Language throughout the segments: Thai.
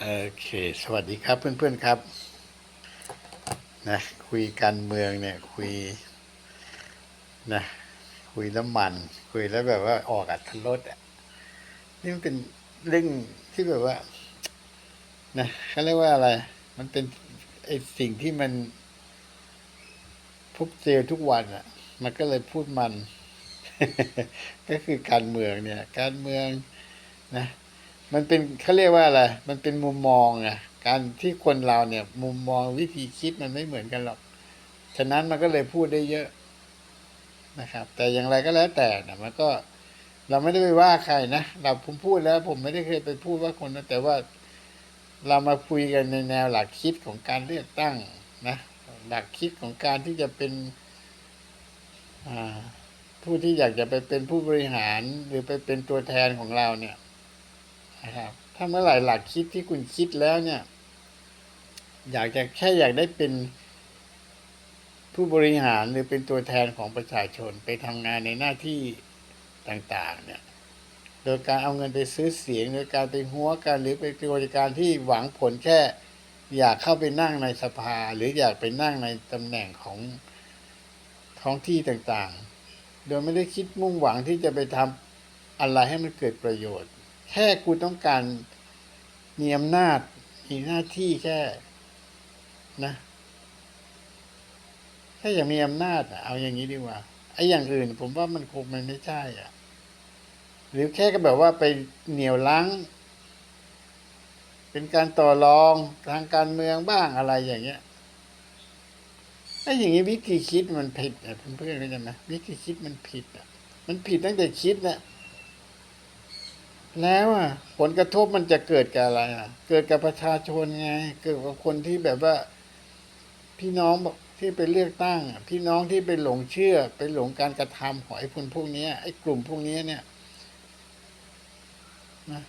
โอเค สวัสดีครับเพื่อนๆครับนะคุยการเมืองเนี่ยคุยนะคุยแล้วมัน คุยแล้วแบบว่าออกอัธรสอะนี่มันเป็นเรื่องที่แบบว่านะเขาเรียกว่าอะไร มันเป็นไอสิ่งที่มันพบเจอทุกวันอะ มันก็เลยพูดมัน ก็คือการเมืองเนี่ย การเมืองนะ มันเป็นเขาเรียกว่าอะไร มันเป็นมุมมองอะการที่คนเราเนี่ย มุมมองวิธีคิดมันไม่เหมือนกันหรอก ฉะนั้นมันก็เลยพูดได้เยอะนะครับ แต่อย่างไรก็แล้วแต่นะมันก็ เราไม่ได้ไปว่าใครนะเราผมพูดแล้ว ผมไม่ได้เคยไปพูดว่าคนนะแต่ว่าเรามาคุยกันในแนวหลักคิดของการเลือกตั้งนะหลักคิดของการที่จะเป็นผู้ที่อยากจะไปเป็นผู้บริหารหรือไปเป็นตัวแทนของเราเนี่ย นะครับถ้าเมื่อไหร่หลักคิดที่คุณคิดแล้วเนี่ย อยากจะแค่อยากได้เป็นผู้บริหารหรือเป็นตัวแทนของประชาชนไปทำงานในหน้าที่ต่างๆ เนี่ย โดยการเอาเงินไปซื้อเสียงโดยการไปหัวกันหรือไปกิจการที่หวังผลแค่ อยากเข้าไปนั่งในสภา หรืออยากไปนั่งในตำแหน่งของท้องที่ต่างๆ โดยไม่ได้คิดมุ่งหวังที่จะไปทำอะไรให้มันเกิดประโยชน์ แค่กูต้องการมีอำนาจมีหน้าที่แค่นะแค่อยากมีอำนาจเอาอย่างนี้ดีกว่าไอ้อย่างอื่น ผมว่ามันคงมันไม่ใช่อะ หรือแค่ก็แบบว่าไปเหนี่ยวลังเป็นการต่อรองทางการเมืองบ้างอะไรอย่างเงี้ยไอ้อย่างนี้วิธีคิดมันผิดอะเพื่อนๆเข้าใจไหมวิธีคิดมันผิดอะ มันผิดตั้งแต่คิดเนี่ย แล้วอะผลกระทบมันจะเกิดกับอะไรอะ เกิดกับประชาชนไง เกิดกับคนที่แบบว่า พี่น้องบอกที่ไปเลือกตั้ง พี่น้องที่ไปหลงเชื่อ ไปหลงการกระทำของไอ้คนพวกนี้ไอ้กลุ่มพวกนี้เนี่ยนะ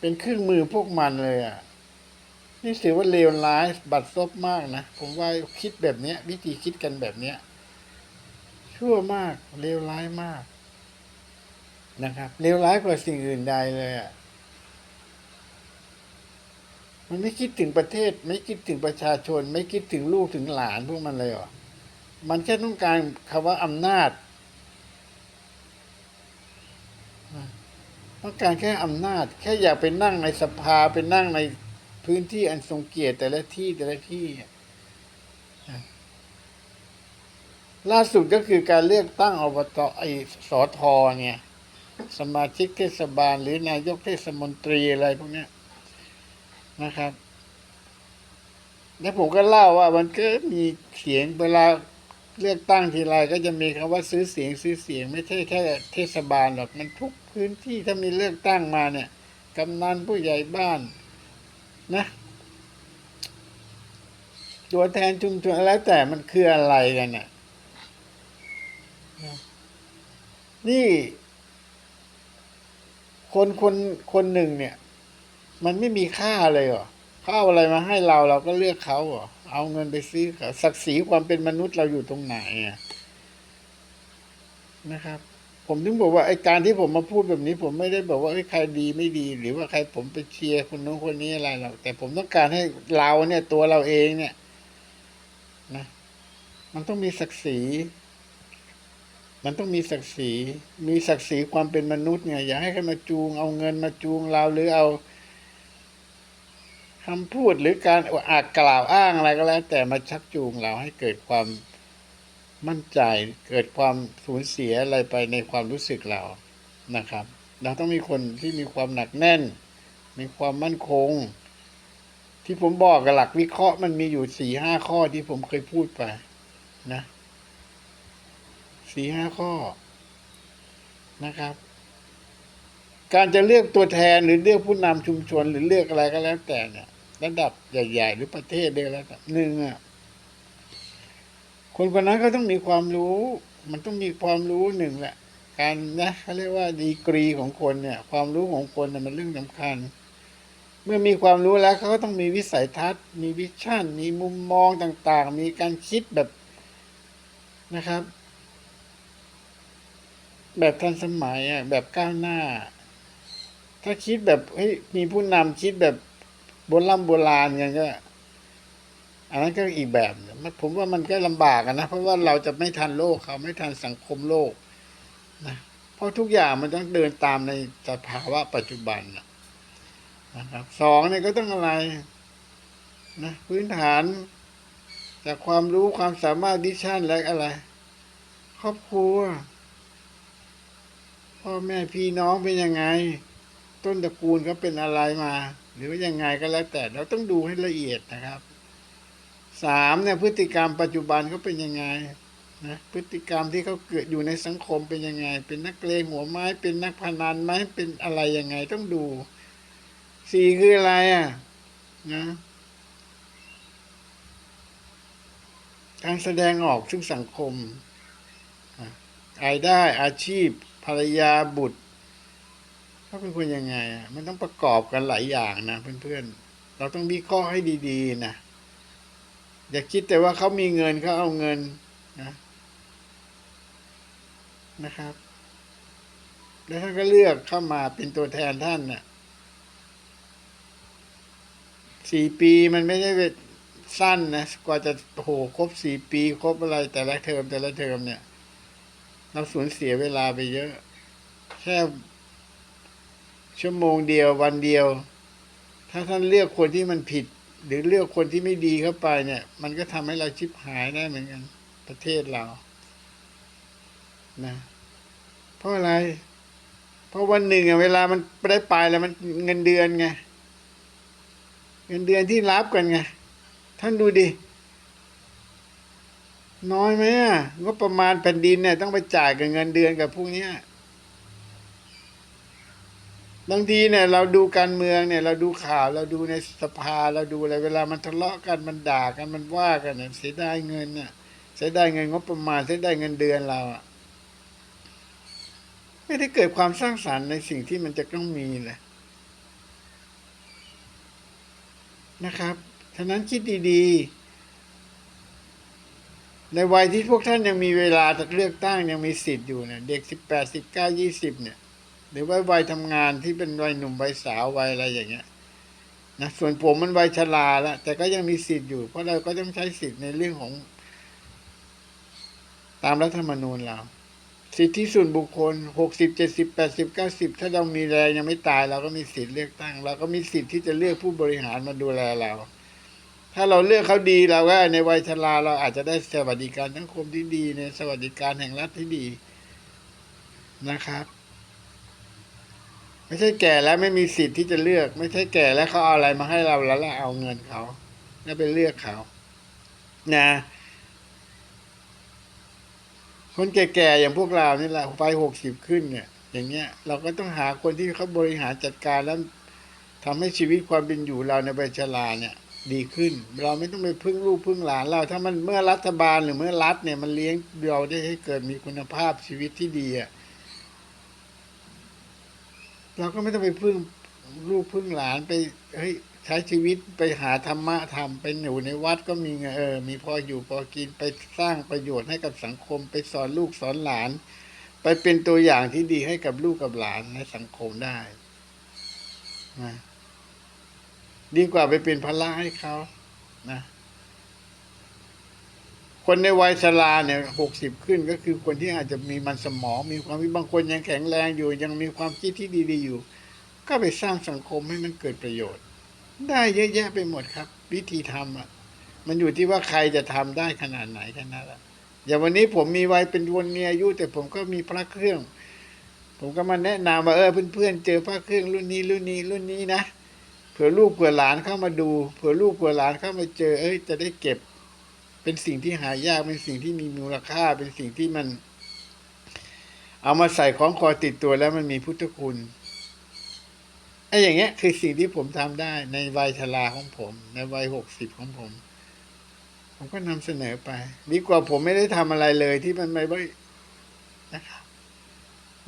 เป็นเครื่องมือพวกมันเลยอะนี่ถือว่าเลวร้ายบัดซบมากนะผมว่าคิดแบบเนี้ย วิธีคิดกันแบบเนี้ยชั่วมากเลวร้ายมาก นะครับเลวร้ายกว่าสิ่งอื่นใดเลยอะมันไม่คิดถึงประเทศ ไม่คิดถึงประชาชน ไม่คิดถึงลูกถึงหลานพวกมันเลยหรอมันแค่ต้องการคำว่าอำนาจต้องการแค่อำนาจ แค่อยากไปนั่งในสภาไปนั่งในพื้นที่อันทรงเกียรติแต่ละที่แต่ละที่ ล่าสุดก็คือการเลือกตั้งอบตไอสอทอเนี่ย สมาชิกเทศบาล หรือนายกเทศมนตรีอะไรพวกนี้นะครับ แล้วผมก็เล่าว่ามันก็มีเสียงเวลาเลือกตั้งทีไรก็จะมีคำว่าซื้อเสียงซื้อเสียงไม่ใช่แค่เทศบาลหรอกมันทุกพื้นที่ถ้ามีเลือกตั้งมาเนี่ยกำนันผู้ใหญ่บ้านนะตัวแทนชุมชนแล้วแต่มันคืออะไรกันเนี่ยนี่ คนคนคนหนึ่งเนี่ย มันไม่มีค่าเลยเหรอเขาเอาอะไรมาให้เราเราก็เลือกเขาเหรอเอาเงินไปซื้อเขาศักดิ์ศรีความเป็นมนุษย์เราอยู่ตรงไหนอะนะครับ ผมถึงบอกว่าไอ้การที่ผมมาพูดแบบนี้ ผมไม่ได้บอกว่าไอใครดีไม่ดี หรือว่าใครผมไปเชียร์คนนู้นคนนี้อะไรหรอกแต่ผมต้องการให้เราเนี่ยตัวเราเองเนี่ย นะ มันต้องมีศักดิ์ศรี มันต้องมีศักดิ์ศรี มีศักดิ์ศรีความเป็นมนุษย์เนี่ย อย่าให้ใครมาจูง เอาเงินมาจูงเราหรือเอาคำพูดหรือการอากกล่าวอ้างอะไรก็แล้ว แต่มาชักจูงเราให้เกิดความมั่นใจ เกิดความสูญเสียอะไรไปในความรู้สึกเรานะครับ เราต้องมีคนที่มีความหนักแน่น มีความมั่นคง ที่ผมบอกกับหลักวิเคราะห์มันมีอยู่สี่ห้าข้อที่ผมเคยพูดไปนะ สี่ห้าข้อนะครับ การจะเลือกตัวแทนหรือเลือกผู้นำชุมชน หรือเลือกอะไรก็แล้วแต่เนี่ย ระดับใหญ่ ๆ หรือประเทศเดียวแล้วหนึ่งอะคนคนนั้นก็ต้องมีความรู้ มันต้องมีความรู้หนึ่งแหละ การนะเขาเรียกว่าดีกรีของคนเนี่ย ความรู้ของคนเนี่ยมันเรื่องสำคัญ เมื่อมีความรู้แล้วเขาก็ต้องมีวิสัยทัศน์ มีวิชั่น มีมุมมองต่าง ๆ มีการคิดแบบนะครับ แบบทันสมัยอะ แบบก้าวหน้า ถ้าคิดแบบเฮ้ยมีผู้นำคิดแบบโบราณโบราณกันก็อันนั้นก็อีกแบบผมว่ามันก็ลำบากนะ เพราะว่าเราจะไม่ทันโลกเขาไม่ทันสังคมโลกนะเพราะทุกอย่างมันต้องเดินตามในสภาวะปัจจุบันนะนะครับสองเนี่ยก็ต้องอะไรนะพื้นฐาน จากความรู้ความสามารถดิชั่นและอะไร ครอบครัว พ่อแม่พี่น้องเป็นยังไง ต้นตระกูลเขาเป็นอะไรมา หรือว่ายังไงก็แล้วแต่เราต้องดูให้ละเอียดนะครับสามเนี่ยพฤติกรรมปัจจุบันเขาเป็นยังไงนะพฤติกรรมที่เขาเกิดอยู่ในสังคมเป็นยังไง เป็นนักเลงหัวไม้เป็นนักพนันไหมเป็นอะไรยังไงต้องดูสี่คืออะไรอะนะการแสดงออกซึ่งสังคมรายได้อาชีพ ภรรยาบุตรเขาเป็นคนยังไงอะมันต้องประกอบกันหลายอย่างนะเพื่อนๆเราต้องวิเคราะห์ให้ดีๆนะอย่าคิดแต่ว่าเขามีเงินเขาเอาเงินนะนะครับ แล้วท่านก็เลือกเข้ามาเป็นตัวแทนท่านน่ะสี่ปีมันไม่ได้สั้นนะกว่าจะโอ้โหครบสี่ปี ครบอะไรแต่ละเทอมแต่ละเทอมเนี่ย เราสูญเสียเวลาไปเยอะ แค่ชั่วโมงเดียววันเดียว ถ้าท่านเลือกคนที่มันผิด หรือเลือกคนที่ไม่ดีเข้าไปเนี่ย มันก็ทำให้เราชิบหายได้เหมือนกัน ประเทศเรา นะ เพราะอะไร เพราะวันหนึ่งอะเวลามันได้ไปแล้วมันเงินเดือนไง เงินเดือนที่รับกันไง ท่านดูดิ น้อยไหมอะงบประมาณแผ่นดินเนี่ยต้องไปจ่ายกับเงินเดือนกับพวกเนี้ยบางทีเนี่ย เราดูการเมืองเนี่ย เราดูข่าวเราดูในสภาเราดูอะไรเวลามันทะเลาะกันมันด่ากันมันว่ากันเนี่ยเสียดายเงินเนี่ยเสียดายเงินงบประมาณเสียดายเงินเดือนเราอะไม่ได้เกิดความสร้างสรรค์ในสิ่งที่มันจะต้องมีเลยนะครับ ฉะนั้นคิดดีๆ ในวัยที่พวกท่านยังมีเวลาจะเลือกตั้งยังมีสิทธิ์อยู่เนี่ยเด็กสิบแปดสิบเก้ายี่สิบเนี่ย หรือว่าวัยทำงานที่เป็นวัยหนุ่มวัยสาววัยอะไรอย่างเงี้ยนะส่วนผมมันวัยชราแล้วแต่ก็ยังมีสิทธิ์อยู่ เพราะเราก็ต้องใช้สิทธิ์ในเรื่องของ ตามรัฐธรรมนูญเรา สิทธิส่วนบุคคลหกสิบเจ็ดสิบแปดสิบเก้าสิบถ้าเรามีแรงยังไม่ตาย เราก็มีสิทธิ์เลือกตั้ง เราก็มีสิทธิ์ที่จะเลือกผู้บริหารมาดูแลเรา ถ้าเราเลือกเขาดีเราก็ในวัยชราเราอาจจะได้สวัสดิการสังคมที่ดีในสวัสดิการแห่งรัฐที่ดีนะครับ ไม่ใช่แก่แล้วไม่มีสิทธิ์ที่จะเลือก ไม่ใช่แก่แล้วเขาเอาอะไรมาให้เราแล้วเราเอาเงินเขาแล้วไปเลือกเขานะคนแก่ๆอย่างพวกเรานี่แหละไปหกสิบขึ้นเนี่ย อย่างเงี้ย เราก็ต้องหาคนที่เขาบริหารจัดการแล้วทำให้ชีวิตความเป็นอยู่เราในใบชราเนี่ย ดีขึ้น เราไม่ต้องไปพึ่งลูกพึ่งหลานเรา ถ้ามันเมื่อรัฐบาลหรือเมื่อรัฐเนี่ยมันเลี้ยงเราได้ให้เกิดมีคุณภาพชีวิตที่ดีอะเราก็ไม่ต้องไปพึ่งลูกพึ่งหลานไปเฮ้ยใช้ชีวิตไปหาธรรมะทำไปอยู่ในวัดก็มีเงินเออ มีพออยู่พอกินไปสร้างประโยชน์ให้กับสังคม ไปสอนลูกสอนหลาน ไปเป็นตัวอย่างที่ดีให้กับลูกกับหลานในสังคมได้นะ ดีกว่าไปเป็นภาระให้เขานะ คนในวัยชราเนี่ยหกสิบขึ้นก็คือคนที่อาจจะมีมันสมอง มีความวิบางคนยังแข็งแรงอยู่ ยังมีความคิดที่ดีๆอยู่ ก็ไปสร้างสังคมให้มันเกิดประโยชน์ ได้เยอะแยะไปหมดครับ วิธีทำอะ มันอยู่ที่ว่าใครจะทำได้ขนาดไหนแค่นั้นแหละอย่างวันนี้ผมมีวัยเป็นวนมีอายุ แต่ผมก็มีพระเครื่อง ผมก็มาแนะนำว่าเออเพื่อนๆเจอพระเครื่องรุ่นนี้รุ่นนี้รุ่นนี้นะ เผื่อลูกเผื่อหลานเข้ามาดู เผื่อลูกเผื่อหลานเข้ามาเจอ เอ้ย จะได้เก็บ เป็นสิ่งที่หายากเป็นสิ่งที่มีมูลค่า เป็นสิ่งที่มัน เอามาใส่ของคอติดตัวแล้วมันมีพุทธคุณไอ้อย่างเงี้ย คือสิ่งที่ผมทำได้ในวัยชราของผม ในวัยหกสิบของผม ผมก็นำเสนอไป ดีกว่าผมไม่ได้ทำอะไรเลยที่มันไม่ไว้นะครับ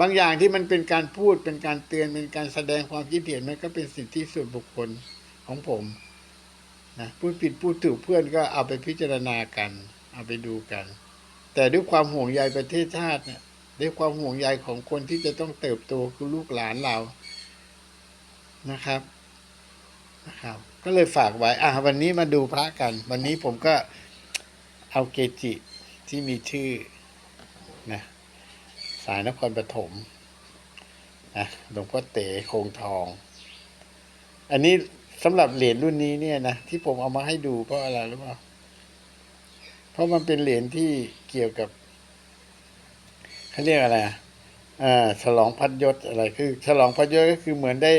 บางอย่างที่มันเป็นการพูดเป็นการเตือนเป็นการแสดงความคิดเห็นมันก็เป็นสิทธิส่วนบุคคลของผมนะพูดผิดพูดถูกเพื่อนก็เอาไปพิจารณากัน เอาไปดูกัน แต่ด้วยความห่วงใยประเทศชาติเนี่ยด้วยความห่วงใยของคนที่จะต้องเติบโตคือลูกหลานเรานะครับนะครับ ก็เลยฝากไว้อะวันนี้มาดูพระกัน วันนี้ผมก็เอาเกจิที่มีชื่อนะ สายนครปฐมนะหลวงพ่อเต๋คงทอง อันนี้สำหรับเหรียญรุ่นนี้เนี่ยนะที่ผมเอามาให้ดูเพราะอะไรรู้เปล่าเพราะมันเป็นเหรียญที่เกี่ยวกับเขาเรียกอะไรอ่าฉลองพัดยศอะไรคือ ฉลองพัดยศก็คือเหมือนได้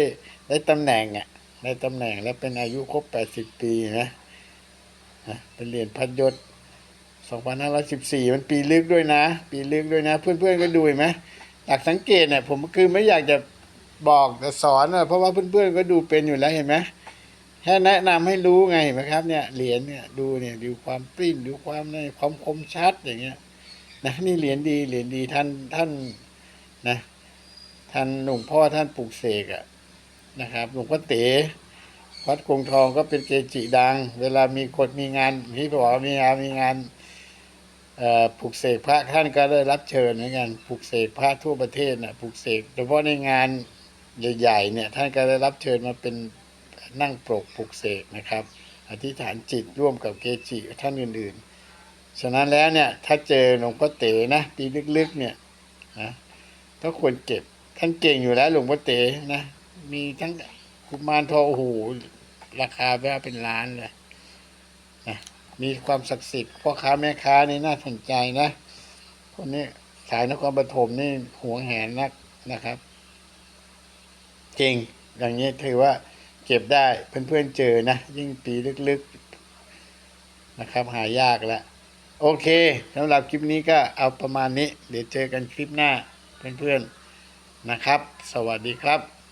ได้ตำแหน่งอะได้ตำแหน่งแล้วเป็นอายุครบแปดสิบปีนะนะเป็นเหรียญพัดยศ สองพันห้าร้อยสิบสี่มันปีลึกด้วยนะ ปีลึกด้วยนะ เพื่อนๆก็ดูเห็นไหมอยากสังเกตเนี่ยผมคือไม่อยากจะบอกแต่สอนอะเพราะว่าเพื่อนๆก็ดูเป็นอยู่แล้วเห็นไหมแค่แนะนำให้รู้ไงเห็นไหมครับเนี่ยเหรียญเนี่ยดูเนี่ยดูความปริ้นดูความในความคมชัดอย่างเงี้ยนะนี่เหรียญดีเหรียญดีท่านท่านนะท่านหลวงพ่อท่านปลูกเสกอะนะครับหลวงพ่อเต๋วัดกงทองก็เป็นเกจิดัง เวลามีคนมีงานที่บอกมีงานมีงาน ปลูกเสกพระท่านก็ได้รับเชิญเหมือนกันปลูกเสกพระทั่วประเทศน่ะปลูกเสกโดยเฉพาะในงานใหญ่ๆเนี่ยท่านก็ได้รับเชิญมาเป็นนั่งปลกปลุกเสกนะครับ อธิษฐานจิตร่วมกับเกจิท่านอื่นๆ ฉะนั้นแล้วเนี่ยถ้าเจอหลวงพ่อเต๋นะปีลึกๆเนี่ยนะก็ควรเก็บท่านเก่งอยู่แล้วหลวงพ่อเต๋นะมีทั้งกุมารทองโอ้โหราคาแว่าเป็นล้านเลยนะ มีความศักดิ์สิทธิ์พ่อค้าแม่ค้านี่น่าสนใจนะคนนี้สายนครปฐมนี่หวงแหนนักนะครับเก่งอย่างนี้ถือว่าเก็บได้เพื่อนๆเจอนะ ยิ่งปีลึกๆนะครับ หายากแล้ว โอเคสำหรับคลิปนี้ก็เอาประมาณนี้ เดี๋ยวเจอกันคลิปหน้าเพื่อนๆนะครับ สวัสดีครับ